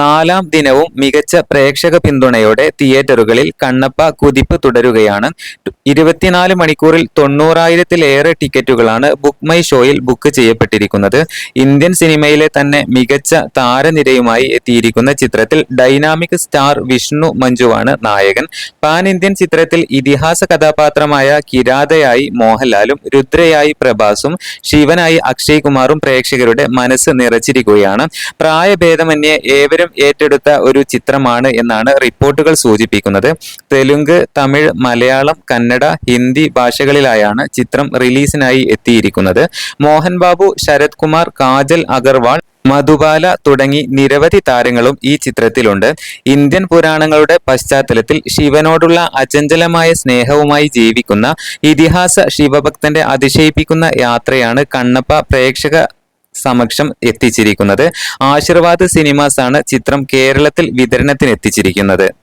നാലാം ദിനവും മികച്ച പ്രേക്ഷക പിന്തുണയോടെ തിയേറ്ററുകളിൽ കണ്ണപ്പ കുതിപ്പ് തുടരുകയാണ്. ഇരുപത്തിനാല് മണിക്കൂറിൽ തൊണ്ണൂറായിരത്തിലേറെ ടിക്കറ്റുകളാണ് ബുക്ക് മൈ ഷോയിൽ ബുക്ക് ചെയ്യപ്പെട്ടിരിക്കുന്നത്. ഇന്ത്യൻ സിനിമയിലെ തന്നെ മികച്ച താരനിരയുമായി എത്തിയിരിക്കുന്ന ചിത്രത്തിൽ ഡൈനാമിക് സ്റ്റാർ വിഷ്ണു മഞ്ജുവാണ് നായകൻ. പാൻ ഇന്ത്യൻ ചിത്രത്തിൽ ഇതിഹാസ കഥാപാത്രമായ കിരാതയായി മോഹൻലാലും രുദ്രയായി പ്രഭാസും ശിവനായി അക്ഷയ് കുമാറും പ്രേക്ഷകരുടെ മനസ്സ് നിറച്ചിരിക്കുകയാണ്. പ്രായഭേദമന്യേ ഏവരും ഏറ്റെടുത്ത ഒരു ചിത്രമാണ് എന്നാണ് റിപ്പോർട്ടുകൾ സൂചിപ്പിക്കുന്നത്. തെലുങ്ക് തമിഴ് മലയാളം കന്നഡ ഹിന്ദി ഭാഷകളിലായാണ് ചിത്രം റിലീസിനായി എത്തിയിരിക്കുന്നത്. മോഹൻ ബാബു ശരത് കുമാർ കാജൽ അഗർവാൾ മധുബാല തുടങ്ങി നിരവധി താരങ്ങളും ഈ ചിത്രത്തിലുണ്ട്. ഇന്ത്യൻ പുരാണങ്ങളുടെ പശ്ചാത്തലത്തിൽ ശിവനോടുള്ള അചഞ്ചലമായ സ്നേഹവുമായി ജീവിക്കുന്ന ഇതിഹാസ ശിവഭക്തന്റെ അതിശയിപ്പിക്കുന്ന യാത്രയാണ് കണ്ണപ്പ പ്രേക്ഷക സമക്ഷം എത്തിച്ചിരിക്കുന്നത്. ആശീർവാദ് സിനിമാസ് ആണ് ചിത്രം കേരളത്തിൽ വിതരണത്തിന് എത്തിച്ചിരിക്കുന്നത്